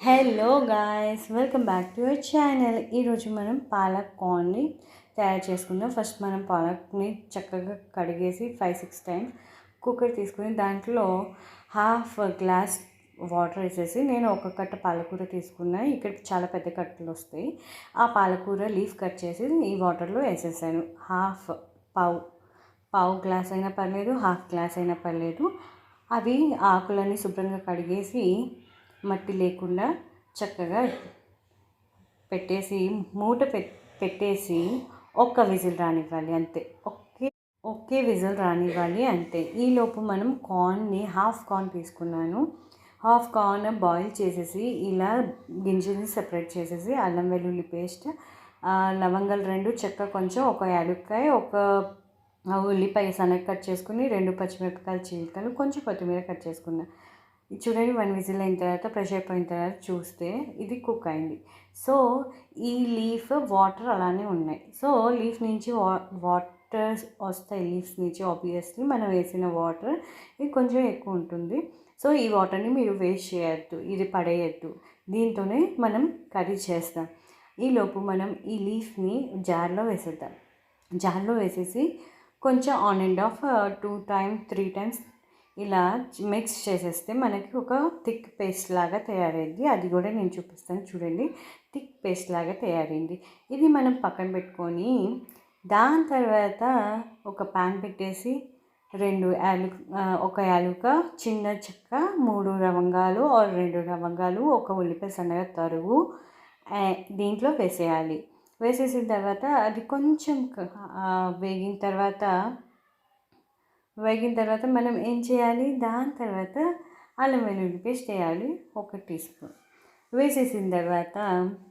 Hello guys welcome back to your channel ఈరోజు మనం పాలక్ కార్న్ని తయారు చేసుకుందాం. ఫస్ట్ మనం పాలక్ని చక్కగా కడిగేసి ఫైవ్ సిక్స్ టైమ్స్ కుక్కర్ తీసుకుని దాంట్లో హాఫ్ గ్లాస్ వాటర్ వేసేసి నేను ఒక కట్ట పాలకూర తీసుకున్నా. ఇక్కడ చాలా పెద్ద కట్టలు వస్తాయి. ఆ పాలకూర లీఫ్ కట్ చేసి ఈ వాటర్లో వేసేసాను. హాఫ్ పావు పావు గ్లాస్ అయినా పర్లేదు హాఫ్ గ్లాస్ అయినా పర్లేదు. అవి ఆకులన్నీ శుభ్రంగా కడిగేసి మట్టి లేకుండా చక్కగా పెట్టేసి మూట పెట్టేసి ఒక్క విజిల్ రానివ్వాలి అంతే. ఒకే ఒకే విజిల్ రానివ్వాలి అంతే. ఈలోపు మనం కార్న్ని హాఫ్ కార్న్ తీసుకున్నాను. హాఫ్ కార్న్ బాయిల్ చేసేసి ఇలా గింజల్ని సెపరేట్ చేసేసి అల్లం వెల్లుల్లి పేస్ట్ లవంగాలు రెండు చెక్క కొంచెం ఒక యాలుక్కాయ ఒక ఉల్లిపాయ సన్నగా కట్ చేసుకుని రెండు పచ్చిమిరపకాయలు చీలికలు కొంచెం కొత్తిమీర కట్ చేసుకున్నాను చూడండి వన్ విజిల్ అయిన తర్వాత ప్రెషర్ అయిపోయిన తర్వాత చూస్తే ఇది కుక్ అయింది. సో ఈ లీఫ్ వాటర్ అలానే ఉన్నాయి. సో లీఫ్ నుంచి వా వాటర్ వస్తాయి లీవ్స్ నుంచి ఆబ్వియస్లీ మనం వేసిన వాటర్ ఇది కొంచెం ఎక్కువ ఉంటుంది. సో ఈ వాటర్ని మీరు వేస్ట్ చేయొద్దు ఇది పడేయద్దు. దీంతోనే మనం కర్రీ చేస్తాం. ఈలోపు మనం ఈ లీఫ్ని జార్లో వేసేద్దాం. జార్లో వేసేసి కొంచెం on and off two times three times ఇలా మిక్స్ చేసేస్తే మనకి ఒక థిక్ పేస్ట్ లాగా తయారైంది అది కూడా నేను చూపిస్తాను చూడండి. థిక్ పేస్ట్ లాగా తయారైంది. ఇది మనం పక్కన పెట్టుకొని దాని తర్వాత ఒక ప్యాన్ పెట్టేసి రెండు యాలు ఒక యాలుక చిన్న చెక్క మూడు లవంగాలు రెండు లవంగాలు ఒక ఉల్లిపాయ సన్నగా తరుగు దీంట్లో వేసేయాలి. వేసేసిన తర్వాత అది కొంచెం వేగిన తర్వాత వేగిన తర్వాత మనం ఏం చేయాలి? దాని తర్వాత అల్లం వెల్లుల్లి పేస్ట్ వేయాలి. ఒక టీ స్పూన్. వేసేసిన తర్వాత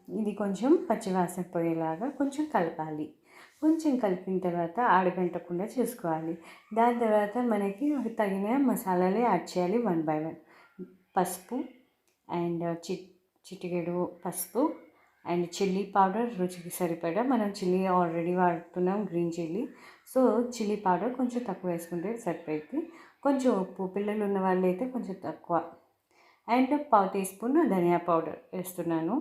ఇది కొంచెం పచ్చివాసన పోయేలాగా కొంచెం కలపాలి. కొంచెం కలిపిన తర్వాత ఆడగంటకుండా చూసుకోవాలి. దాని తర్వాత మనకి తగిన మసాలాలు యాడ్ చేయాలి వన్ బై వన్. పసుపు అండ్ చి చిటికెడు పసుపు అండ్ చిల్లీ పౌడర్ రుచికి సరిపడా మనం చిల్లీ ఆల్రెడీ వాడుతున్నాం green chilli. So chilli powder కొంచెం తక్కువ వేసుకుంటే సరిపోయింది కొంచెం ఉప్పు పిల్లలు ఉన్న వాళ్ళు అయితే కొంచెం తక్కువ. అండ్ పావు టీ స్పూన్ ధనియా పౌడర్ వేస్తున్నాను.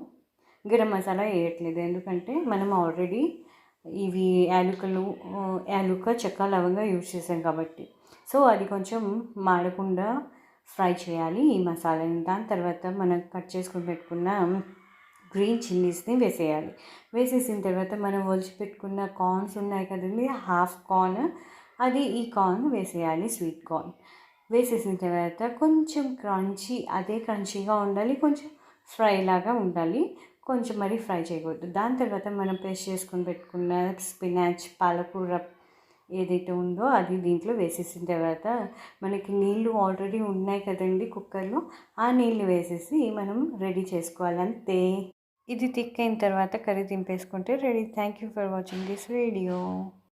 గరం మసాలా వేయట్లేదు ఎందుకంటే మనం ఆల్రెడీ ఇవి యాలుకలు యాలుక చెక్క లవంగా యూజ్ చేసాం కాబట్టి. సో అది కొంచెం మాడకుండా ఫ్రై చేయాలి ఈ మసాలాని. దాని తర్వాత మనం కట్ చేసుకుని పెట్టుకున్న గ్రీన్ చిల్లీస్ని వేసేయాలి. వేసేసిన తర్వాత మనం ఒలిచిపెట్టుకున్న కార్న్స్ ఉన్నాయి కదండి హాఫ్ కార్న్ అది ఈ కార్న్ వేసేయాలి స్వీట్ కార్న్. వేసేసిన తర్వాత కొంచెం క్రంచీ అదే క్రంచీగా ఉండాలి కొంచెం ఫ్రై లాగా ఉండాలి. కొంచెం మరీ ఫ్రై చేయకూడదు. దాని తర్వాత మనం పేస్ట్ చేసుకొని పెట్టుకున్న స్పినాచ్ పాలకూర ఏదైతే ఉందో అది దీంట్లో వేసేసిన తర్వాత మనకి నీళ్ళు ఆల్రెడీ ఉన్నాయి కదండి కుక్కర్లో ఆ నీళ్ళు వేసేసి మనం రెడీ చేసుకోవాలి. అంతే. ఇది థిక్ అయిన తర్వాత curry దింపేసుకుంటే ready. Thank you for watching this video